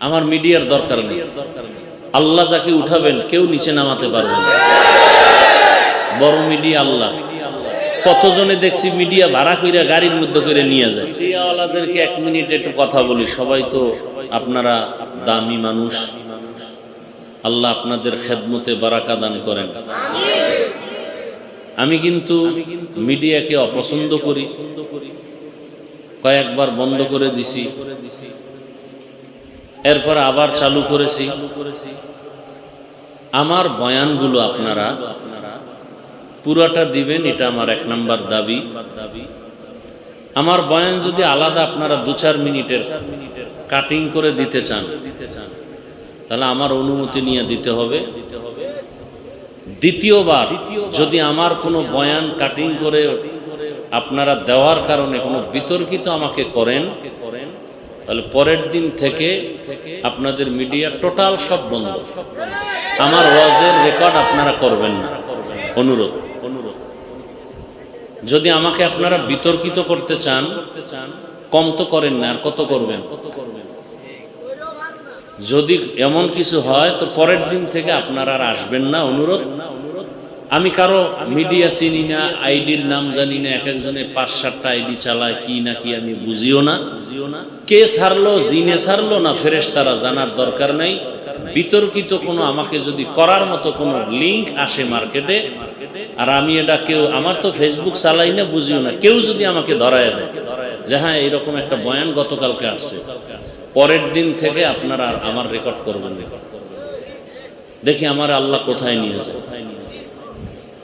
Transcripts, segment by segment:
আমার মিডিয়ার দরকার নেই। আল্লাহ যাকে উঠাবেন, কেউ নিচে নামাতে পারবে না। বড় মিডিয়া আল্লাহ। কতজনে দেখছি মিডিয়া ভাড়া কইরা গাড়ির মধ্যে করে নিয়ে যায়। মিডিয়াওয়ালাদেরকে এক মিনিট একটু কথা বলি। সবাই তো আপনারা দামি মানুষ। আল্লাহ আপনাদের খেদমতে বারাকা দান করেন। আমি কিন্তু মিডিয়াকে অপছন্দ করি। কয়েকবার বন্ধ করে দিছি। এরপর আবার চালু করেছি। আমার বয়ানগুলো আপনারা পুরাটা দিবেন, এটা আমার এক নাম্বার দাবি। আমার বয়ান যদি আলাদা আপনারা দু চার মিনিটের কাটিং করে দিতে চান, তাহলে আমার অনুমতি নিয়ে দিতে হবে। দ্বিতীয়বার যদি আমার কোনো বয়ান কাটিং করে আপনারা দেওয়ার কারণে কোনো বিতর্কিত আমাকে করেন তাহলে পরের দিন থেকে আপনাদের মিডিয়া টোটাল সব বন্ধ। আমার ওয়াজের রেকর্ড আপনারা করবেন না। অনুরোধ। অনুরোধ যদি আমাকে আপনারা বিতর্কিত করতে চান, কম তো করেন না, আর কত করবেন? যদি এমন কিছু হয়, তো পরের দিন থেকে আপনারা আর আসবেন না, অনুরোধ। আমি কারও মিডিয়া চিনি না, আইডির নাম জানি না এক একজনে পাঁচ সাতটা আইডি চালায়, কি না কি আমি বুঝিও না। কে ছাড়লো, জিনে ছাড়লো না ফেরেশ তারা জানার দরকার নাই। বিতর্কিত কোনো আমাকে যদি করার মতো কোনো লিঙ্ক আসে মার্কেটে আর আমি এটা কেউ, আমার তো ফেসবুক চালাই না, বুঝিও না। কেউ যদি আমাকে ধরায় দেয়, যে হ্যাঁ এরকম একটা বয়ান গতকালকে আসছে। পরের দিন থেকে আপনারা আমার রেকর্ড করবেন রেকর্ড দেখি আমার আল্লাহ কোথায় নিয়ে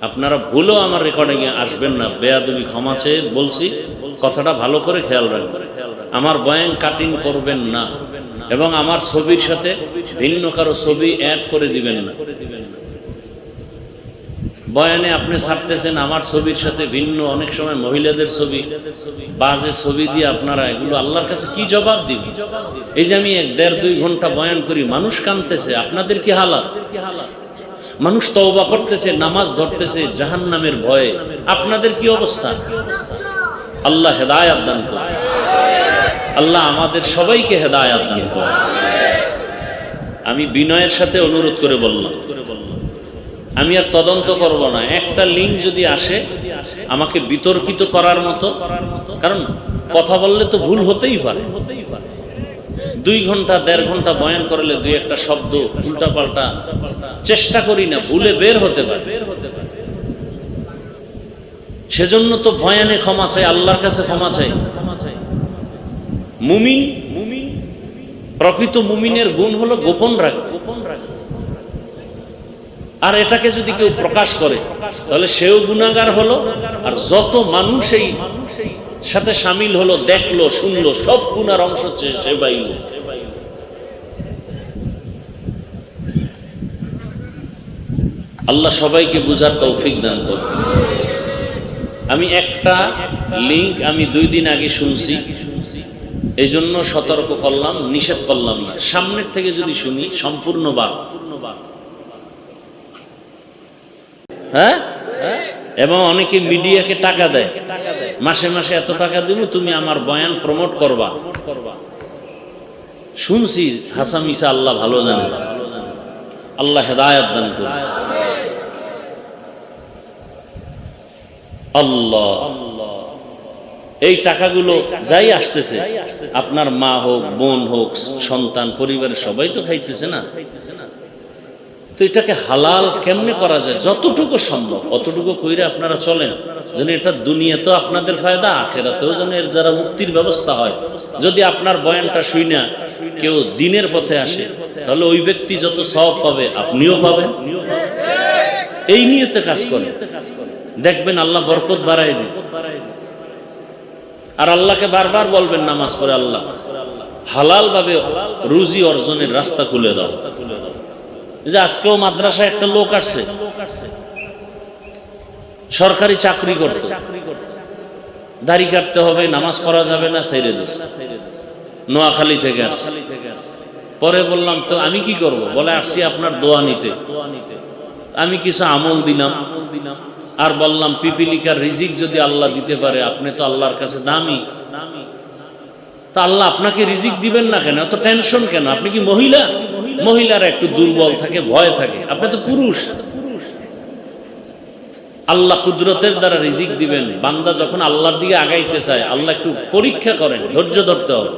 আপনারা ভুলেও আমার রেকর্ডিং এ আসবেন না। বেয়াদবি ক্ষমা চেয়ে বলছি, কথাটা ভালো করে খেয়াল রাখবেন। আমার বয়ান কাটিং করবেন না এবং আমার ছবির সাথে ভিন্ন কারও ছবি অ্যাড করে দিবেন না। বয়ানে আপনি ছাড়তেছেন, আমার ছবির সাথে ভিন্ন অনেক সময় মহিলাদের ছবি, বাজে ছবি দিয়ে আপনারা এগুলো আল্লাহর কাছে কি জবাব দিবেন এই যে আমি এক দেড় দুই ঘণ্টা বয়ান করি, মানুষ কানতেছে, আপনাদের কি হালাত? মানুষ তওবা করতেছে, নামাজ ধরতেছে জাহান নামের ভয়ে। আপনাদের কি অবস্থা? আল্লাহ হেদায়াত দান করে আল্লাহ আমাদের সবাইকে হেদায়াত দান করে আমি বিনয়ের সাথে অনুরোধ করে বললাম, আমি আর তদন্ত করব না। একটা লিঙ্ক যদি আসে, আমাকে বিতর্কিত করার মতো, কারণ কথা বললে তো ভুল হতেই পারে। দুই ঘণ্টা, দেড় ঘণ্টা বয়ান করলে দুই একটা শব্দ উল্টা পাল্টা চেষ্টা করি না, ভুলে বের হতে পারে। সেজন্য তো ভয়ানে ক্ষমা চাই, আল্লাহর কাছে ক্ষমা চাই। মুমিন মুমিন প্রকৃত মুমিনের গুণ হলো গোপন রাখ। গোপন রাখ আর এটাকে যদি কেউ প্রকাশ করে, তাহলে সেও গুণাগার হলো, আর যত মানুষ এই সাথে সামিল হলো, দেখল, শুনলো, সব গুণার অংশ সে পাইল আল্লাহ সবাইকে বুঝার তৌফিক দান করবে আমি একটা লিঙ্ক আমি দুই দিন আগে শুনছি। এই জন্য সতর্ক করলাম, নিষেধ করলাম না। সামনের থেকে যদি শুনি, সম্পূর্ণ বার হ্যাঁ? এবং অনেকে মিডিয়াকে টাকা দেয়। মাসে মাসে এত টাকা দিব, তুমি আমার বয়ান প্রমোট করবা। শুনছি হাসাম ইসা আল্লাহ ভালো জানে। আল্লাহ হেদায়াত দান করবে আল্লাহ। এই টাকাগুলো যাই আসতেছে, আপনার মা হোক, বোন হোক, সন্তান, পরিবারের সবাই তো খাইতেছে না। তো এটাকে হালাল কেমনে করা যায়? যতটুকু সম্ভব, অতটুকু কইরে আপনারা চলেন। যেন এটা দুনিয়াতে আপনাদের ফায়দা, আখেরাতেও যেন এর যারা মুক্তির ব্যবস্থা হয়। যদি আপনার বয়ানটা শুই না কেউ দিনের পথে আসে, তাহলে ওই ব্যক্তি যত সব পাবে, আপনিও পাবেন। এই নিয়তে কাজ করেন। দেখবেন আল্লাহ বরকত বাড়াই দিন আর আল্লাহকে বারবার বলবেন নামাজ পড়ে আল্লাহ। হালাল ভাবে রুজি অর্জনের রাস্তা খুলে দাও। যে আজকেও মাদ্রাসায় একটা লোক আসছে। সরকারি চাকরি করতে। দাড়ি কাটতে হবে, নামাজ পড়া যাবে না, ছেড়ে দিস নোয়াখালী থেকে আসছে। পরে বললাম, তো আমি কি করব? বলে, আসছি আপনার দোয়া নিতে। আমি কিছু আমল দিলাম। আর বললাম, পিপিলিকার রিজিক যদি আল্লাহ দিতে পারে, আপনি তো আল্লাহর কাছে দামি। তা আল্লাহ আপনাকে রিজিক দিবেন না কেন? এত টেনশন কেন? আপনি কি মহিলা? মহিলারা একটু দুর্বল থাকে, ভয় থাকে। আপনি তো পুরুষ। আল্লাহ কুদরতের দ্বারা রিজিক দিবেন। বান্দা যখন আল্লাহর দিকে আগাইতে চায়, আল্লাহ একটু পরীক্ষা করেন, ধৈর্য ধরতে হবে।